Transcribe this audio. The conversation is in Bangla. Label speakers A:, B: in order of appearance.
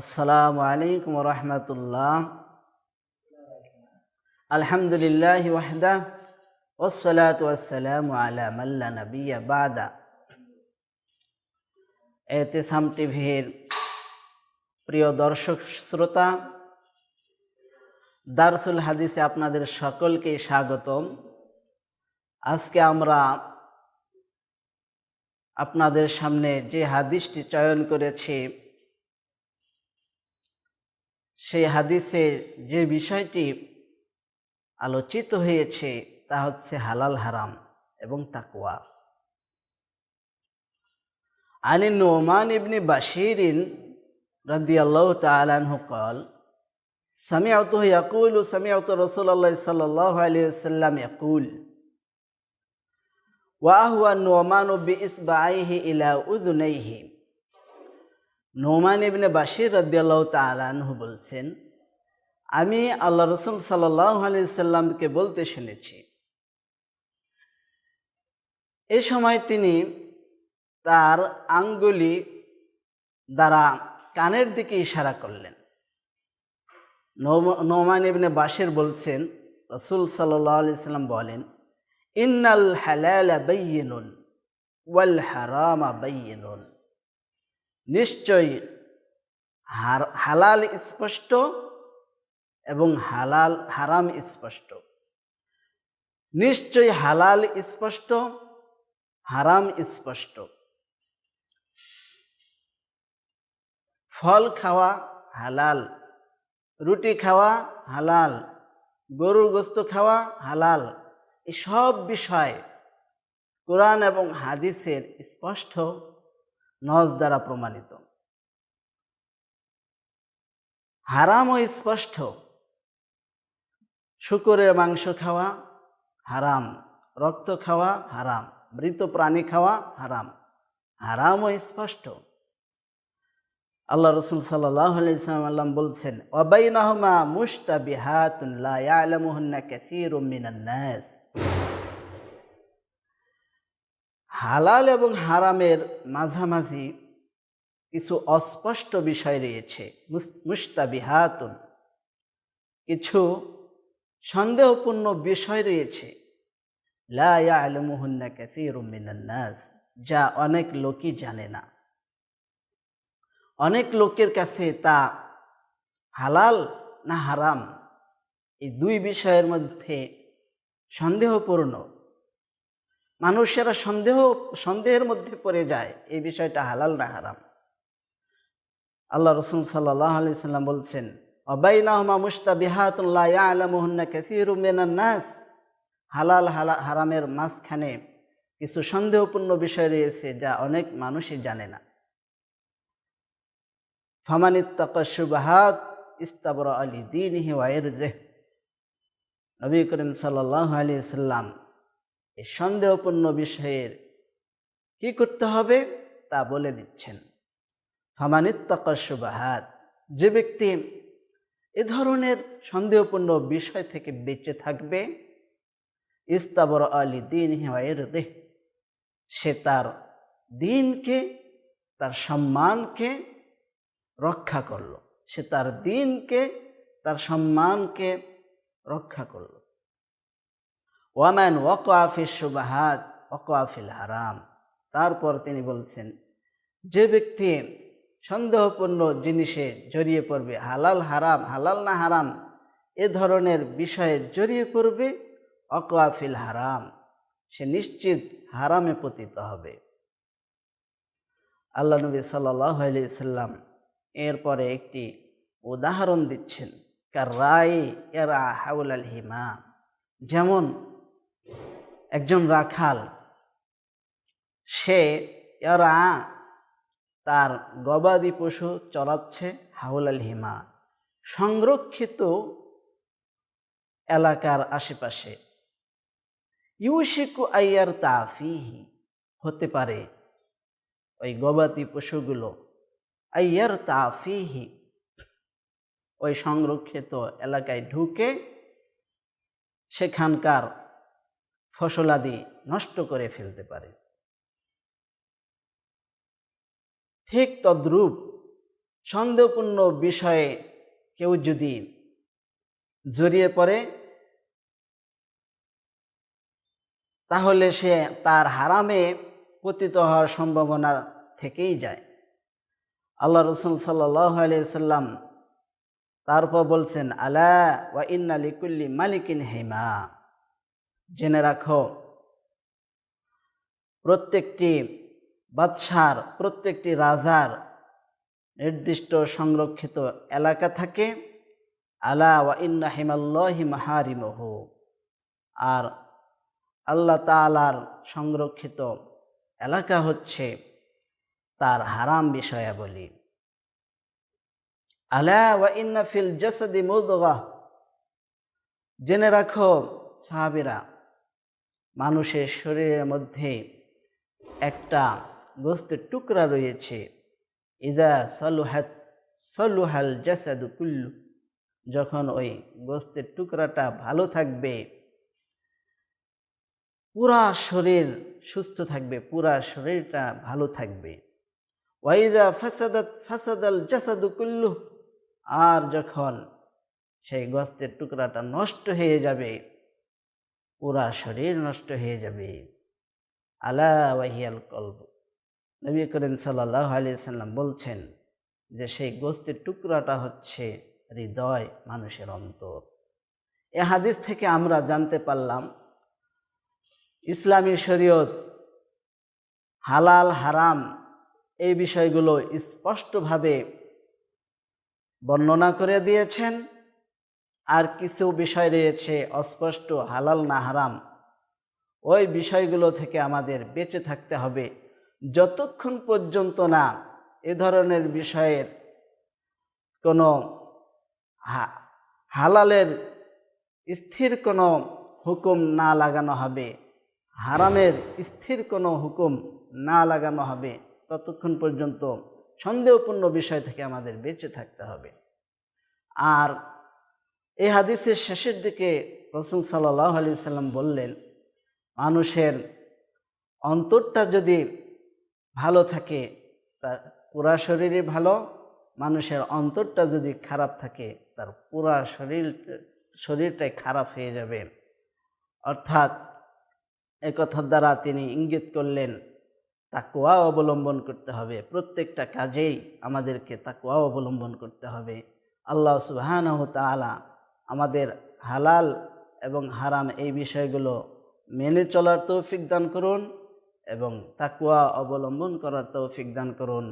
A: আসসালামু আলাইকুম রহমতুল্লাহ। আলহামদুলিল্লাহ ওয়াহদা ওসলাত ওয়াসালামু আলা মাল্লা নবিয়া বাদা। এতেসাম টিভির প্রিয় দর্শক শ্রোতা, দারসুল হাদিসে আপনাদের সকলকে স্বাগতম। আজকে আমরা আপনাদের সামনে যে হাদিসটি চয়ন করেছি সেই হাদিসে যে বিষয়টি আলোচিত হয়েছে তা হচ্ছে হালাল হারাম এবং তাকুয়া আনি নোমান ইবনি বাশিরিন রাদিয়াল্লাহু তাআলা আনহু قال سمعته يقول سمعت رسول الله صلى الله عليه وسلم يقول وأهوى النعمان بإصبعيه إلى أذنيه নোমান ইবনে বাশির রদিয়াল্লাহ তালানহু বলছেন, আমি আল্লাহ রসুল সাল্লাহ আলি সাল্লামকে বলতে শুনেছি। এ সময় তিনি তার আঙ্গুলি দ্বারা কানের দিকে ইশারা করলেন। নোমান ইবনে বাশির বলছেন, রসুল সাল্লাহ আলি সাল্লাম বলেন, ইন্নাল হালাল বাইয়িনুন ওয়াল হারামা বাইয়িনুন। নিশ্চয়ই হালাল স্পষ্ট এবং হালাল, হারাম স্পষ্ট। নিশ্চয়ই হালাল স্পষ্ট, হারাম স্পষ্ট। ফল খাওয়া হালাল, রুটি খাওয়া হালাল, গরুর গোস্ত খাওয়া হালাল, এসব বিষয় কোরআন এবং হাদিসের স্পষ্ট নজ দ্বারা প্রমাণিত। হারাম ও স্পষ্ট। শুকুরের মাংস খাওয়া হারাম, রক্ত খাওয়া হারাম, মৃত প্রাণী খাওয়া হারাম হারাম ও স্পষ্ট। আল্লাহ রসুল সাল্লাম বলছেন অবাইনাহমা মুস্তাবিহাতুন লা ইয়ালামুহুন্না কাসীরুম মিনান নাস হালাল এবং হারামের মাঝামাঝি কিছু অস্পষ্ট বিষয় রয়েছে। মুস্তাবিহাতুন কিছু সন্দেহপূর্ণ বিষয় রয়েছে। ক্যাসিরুমিনান্নাস যা অনেক লোকই জানে না। অনেক লোকের কাছে তা হালাল না হারাম, এই দুই বিষয়ের মধ্যে সন্দেহপূর্ণ। মানুষেরা সন্দেহ, সন্দেহের মধ্যে পড়ে যায়, এই বিষয়টা হালাল না হারাম। আল্লাহ রসুল সাল্লাহ আলি সাল্লাম বলছেন, অবাইনাহমা মুস্তাবিহাতুল্লাহ আলামুহন্না কাসির নাস। হালাল, হালা, হারামের মাঝখানে কিছু সন্দেহপূর্ণ বিষয় রয়েছে যা অনেক মানুষই জানে না। ফামানিত্তাকুবাহাত ইস্তাবর আলী দিন হি ওয়াইরজেহ নবী করিম সাল্লাহ আলি সাল্লাম এই সন্দেহপূর্ণ বিষয়ের কি করতে হবে তা বলে দিচ্ছেন। ফামানিত্তাকুবাহাত যে ব্যক্তি এ ধরনের সন্দেহপূর্ণ বিষয় থেকে বেঁচে থাকবে, ইস্তাবর আলী দিন হিওয়াইর দেহ সে তার দিনকে, তার সম্মানকে রক্ষা করল। সে তার দিনকে, তার সম্মানকে রক্ষা করল। ওয়াম্যান ওয়াকফিস সুবাহাত ওয়াকফিল হারাম। তারপর তিনি বলছেন, যে ব্যক্তি সন্দেহপূর্ণ জিনিসে জড়িয়ে পড়বে, হালাল হারাম, হালাল না হারাম, এ ধরনের বিষয়ে জড়িয়ে পড়বে অকওয়াফিল হারাম। সে নিশ্চিত হারামে পতিত হবে। আল্লাহ নবী সাল্লাহ সাল্লাম এরপরে একটি উদাহরণ দিচ্ছেন, কার রায় এরা হাউল আল হিমা। যেমন একজন রাখাল। সে, এরা তার গবাদি পশু চড়াচ্ছে হাউল আল হিমা। সংরক্ষিত এলাকার আশেপাশে। ইউশিকু আইয়ার তাফিহি। হতে পারে ওই গবাদি পশুগুলো। আইয়ার তাফিহি। ওই সংরক্ষিত এলাকায় ঢুকে সেখানকার ফসলাদি নষ্ট করে ফেলতে পারে। ঠিক তদ্রূপ সন্দেহপূর্ণ বিষয়ে কেউ যদি জড়িয়ে পড়ে, তাহলে সে তার হারামে পতিত হওয়ার সম্ভাবনা থেকেই যায়। আল্লাহ রসুল সাল্লাম তারপর বলছেন, আলা ওয়া ইন্না লিকুল্লি মালিকিন হেমা। জেনে রাখো। প্রত্যেকটি বাদশার, প্রত্যেকটি রাজার নির্দিষ্ট সংরক্ষিত এলাকা থাকে। আলা ওয়া হিমাল্লাহি মাহারিমহু। আর আল্লাহ তালার সংরক্ষিত এলাকা হচ্ছে তার হারাম বিষয়াবলী। আলা ওয়া ইন্না ফিল জাসাদি মুদগা। জেনে রাখো, সাহাবিরা মানুষের শরীরের মধ্যে একটা গোস্তের টুকরা রয়েছে। ইদা সলুহাত, সলুহাল জাসাদু কুল্লু। যখন ওই গোস্তের টুকরাটা ভালো থাকবে, পুরা শরীর সুস্থ থাকবে, পুরা শরীরটা ভালো থাকবে। ওয়াইদা ফাসাদাত, ফাসাদাল জাসাদু কুল্লু। আর যখন সেই গোস্তের টুকরাটা নষ্ট হয়ে যাবে পুরা শরীর নষ্ট হয়ে যাবে। আলা ওয়াহিয়াল কলব। নবী করিম সাল্লাহ আলিয়াল্লাম বলছেন যে, সেই গোস্তের টুকরাটা হচ্ছে হৃদয়, মানুষের অন্তর। এ হাদিস থেকে আমরা জানতে পারলাম, ইসলামী শরীয়ত হালাল, হারাম এই বিষয়গুলো স্পষ্টভাবে বর্ণনা করে দিয়েছেন। আর কিছু বিষয় রয়েছে অস্পষ্ট, হালাল না হারাম। ওই বিষয়গুলো থেকে আমাদের বেঁচে থাকতে হবে। যতক্ষণ পর্যন্ত না এ ধরনের বিষয়ের কোনো হালালের স্থির কোনো হুকুম না লাগানো হবে, হারামের স্থির কোনো হুকুম না লাগানো হবে, ততক্ষণ পর্যন্ত সন্দেহপূর্ণ বিষয় থেকে আমাদের বেঁচে থাকতে হবে। আর এই হাদিসের শেষের দিকে রসুল সাল্লাহ আলি সাল্লাম বললেন, মানুষের অন্তরটা যদি ভালো থাকে তার পুরা শরীরই ভালো, মানুষের অন্তরটা যদি খারাপ থাকে, তার পুরা শরীর, শরীরটাই খারাপ হয়ে যাবে। অর্থাৎ একথার দ্বারা তিনি ইঙ্গিত করলেন তাকুয়া অবলম্বন করতে হবে। প্রত্যেকটা কাজেই আমাদেরকে তাকুয়া অবলম্বন করতে হবে। আল্লাহ সুবাহানহ তালা আমাদের হালাল এবং হারাম এই বিষয়গুলো মেনে চলার তৌফিক দান করুন এবং তাকুয়া অবলম্বন করার তৌফিক দান করুন।